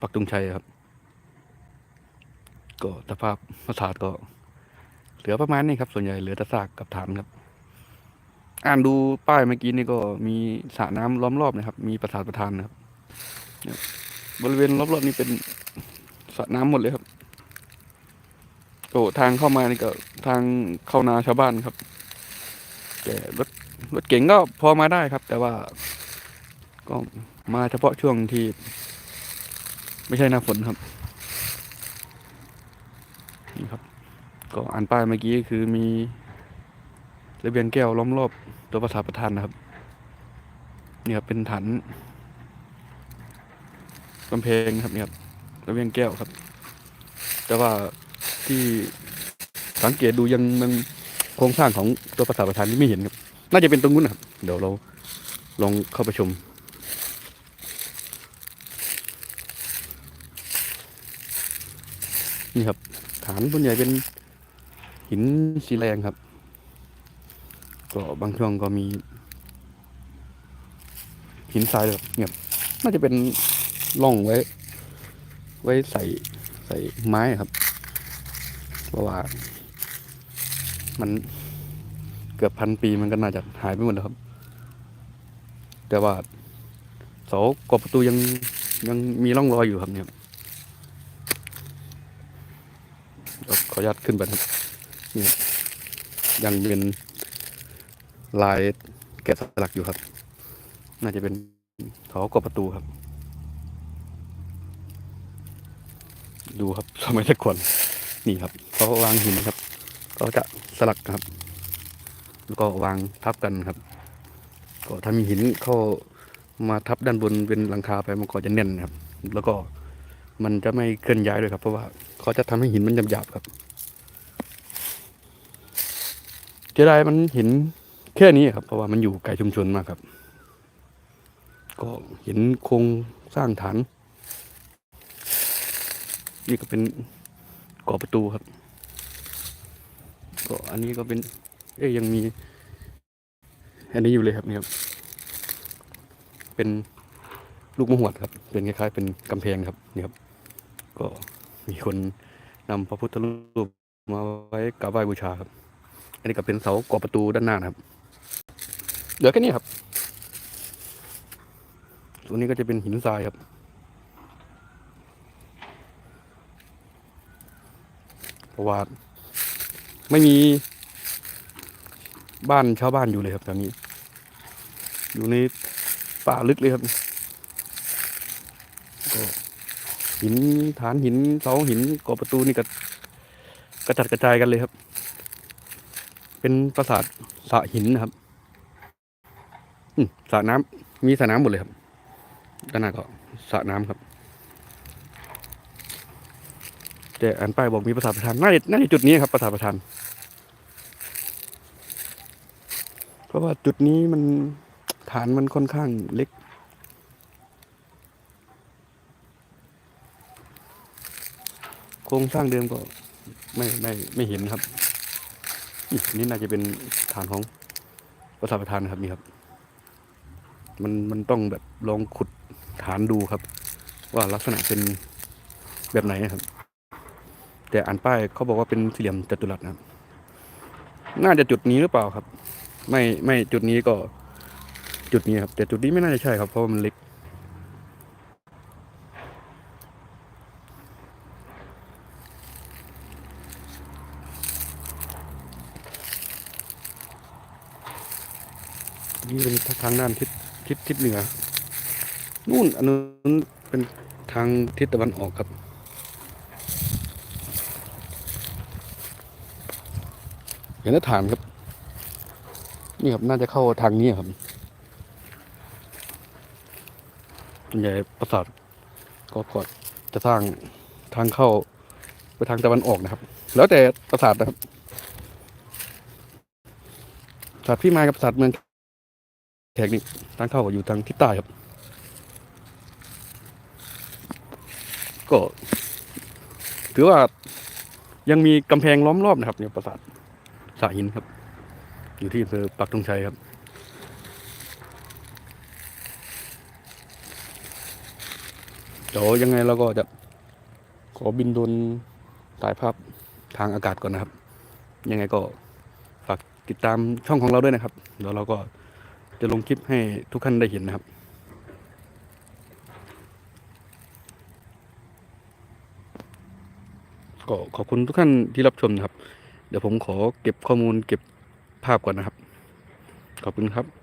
ปักตุงชัยครับ ก็สภาพปราสาทก็ เหลือประมาณนี้ครับ ส่วนใหญ่เหลือแต่ซากกับฐานครับ อ่านดูป้ายเมื่อกี้นี่ก็มีสระน้ำล้อมรอบนะครับ มีปราสาทประธานนะครับ บริเวณรอบๆนี้เป็นสระน้ำหมดเลยครับโอ้ทางเข้ามานี่ก็ทางเข้านาชาวบ้านครับ แต่รถรถเก๋งก็พอมาได้ครับ แต่ว่าก็มาเฉพาะช่วงที่ ไม่ใช่หน้าฝนครับนี่ครับ ก็อ่านป้ายเมื่อกี้คือมีระเบียงแก้วล้อมรอบตัวปราสาประธานนะครับนี่ครับเป็นฐานกำแพงครับนี่ครับระเบียงแก้วครับ แต่ว่าที่สังเกตดูยังมันโครงสร้างของตัวปราสาประธานนี่ไม่เห็นครับ น่าจะเป็นตรงนู้นครับ เดี๋ยวเราลองเข้าไปชม นี่ครับ ฐานส่วนใหญ่เป็นหินสีแรงครับ ก็บางช่วงก็มี หินทรายแบบเนี่ยน่าจะเป็นร่องไว้ ไว้ใส่ใส่ไม้ครับ เพราะว่า มันเกือบพันปีมันก็น่าจะหายไปหมดแล้วครับ แต่ว่าเสากบประตูยังยังมีร่องรอยอยู่ครับเนี่ย เดี๋ยวขออนุญาตขึ้นไปครับนี่ยังเป็นลายแกะสลักอยู่ครับ น่าจะเป็นเสากบประตูครับ ดูครับสมัยต่ก่อนนี่ครับเขาวางหินครับเขาจะสลักครับ แล้วก็วางทับกันครับ ก็ถ้ามีหินเข้ามาทับด้านบนเป็นหลังคาไปมันก็จะแน่นครับ แล้วก็ มันจะไม่เคลื่อนย้ายด้วยครับเพราะว่าเขาจะทำให้หินมันหยาบๆครับเสียดายมันหินแค่นี้ครับ เพราะว่ามันอยู่ไกลชุมชนมากครับ ก็เห็นโครงสร้างฐาน นี่ก็เป็นก่อประตูครับ ก็อันนี้ก็เป็น เอ้ยยังมี อันนี้อยู่เลยครับนี่ครับ เป็นลูกมะหวดครับ เป็นคล้ายๆ เป็นกำแพงครับนี่ครับ ก็มีคนนำพระพุทธรูปมาไว้กราบไหว้บูชาครับ อันนี้ก็เป็นเสาก่อประตูด้านหน้านครับ เหลือแค่นี้ครับส่วนนี้ก็จะเป็นหินทรายครับ เพราะว่าไม่มีบ้านชาวบ้านอยู่เลยครับตอนนี้ อยู่ในป่าลึกเลยครับก็ หินฐานหินเสาหินก่อประตูนี่ก็กระจัดกระจายกันเลยครับ เป็นปราสาทสระหินนะครับสระน้ำมีสระน้ำหมดเลยครับด้านหน้าก็สระน้ำครับ แต่อันป้ายบอกมีปราสาทประธานน่าจะน่าจะจุดนี้ครับปราสาทประธานเพราะว่าจุดนี้มันฐานมันค่อนข้างเล็ก ครงสร้างเดิมก็ไม่ไม่ไม่เห็นครับนี่นี่น่าจะเป็นฐานของปราสาทประธานครับนี่ครับ มันมันต้องแบบลองขุดฐานดูครับ ว่าลักษณะเป็นแบบไหนครับ แต่อ่านป้ายเขาบอกว่าเป็นสี่เหลี่ยมจัตุรัสนะครับ น่าจะจุดนี้หรือเปล่าครับ ไม่ไม่จุดนี้ก็จุดนี้ครับ แต่จุดนี้ไม่น่าจะใช่ครับเพราะมันเล็ก นี่เป็นทางด้านทิศทิศทิศเหนือ นู่นอันนู้นเป็นทางทิศตะวันออกครับ เห็นแล้วฐานครับ นี่ครับน่าจะเข้าทางนี้ครับส่วนใหญ่ปราสาทก็ก็จะสร้างทางเข้าไปทางตะวันออกนะครับ แล้วแต่ปราสาทนะครับปราสาทพี่มากับปราสาทเมือง แขกนี่ทางเข้าอยู่ทางทิศใต้ครับ ก็ ถือว่ายังมีกำแพงล้อมรอบนะครับเนี่ยปราสาทสระหินครับ อยู่ที่อำเภอปักธงชัยครับเดี๋ยวยังไงเราก็จะขอบินโดนถ่ายภาพทางอากาศก่อนนะครับ ยังไงก็ฝากติดตามช่องของเราด้วยนะครับเดี๋ยวเราก็ จะลงคลิปให้ทุกท่านได้เห็นนะครับ ก็ขอบคุณทุกท่านที่รับชมนะครับ เดี๋ยวผมขอเก็บข้อมูลเก็บภาพก่อนนะครับ ขอบคุณครับ